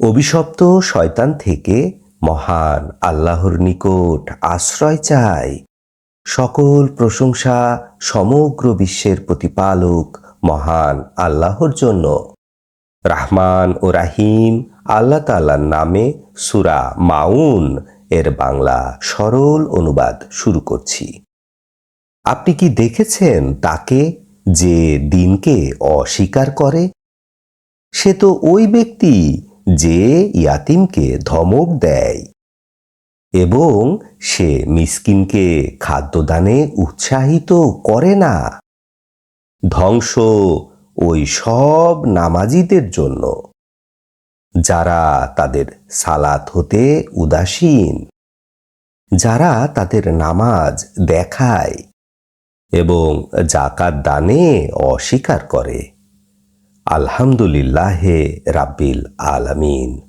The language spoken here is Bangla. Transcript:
অভিশপ্ত শয়তান থেকে মহান আল্লাহর নিকট আশ্রয় চাই। সকল প্রশংসা সমগ্র বিশ্বের প্রতিপালক মহান আল্লাহর জন্য। রাহমান ও রাহিম আল্লাহ তাআলার নামে সুরা মাউন এর বাংলা সরল অনুবাদ শুরু করছি। আপনি কি দেখেছেন তাকে যে দিনকে অস্বীকার করে? সে তো ওই ব্যক্তি যে ইয়াতিমকে ধমক দেয় এবং সে মিসকিনকে খাদ্যদানে উৎসাহিত করে না। ধ্বংস ওই সব নামাজিদের জন্য। যারা তাদের সালাত হতে উদাসীন। যারা তাদের নামাজ দেখায় এবং জাকাত দানে অস্বীকার করে। আলহামদুলিল্লাহে রাব্বিল আলামিন।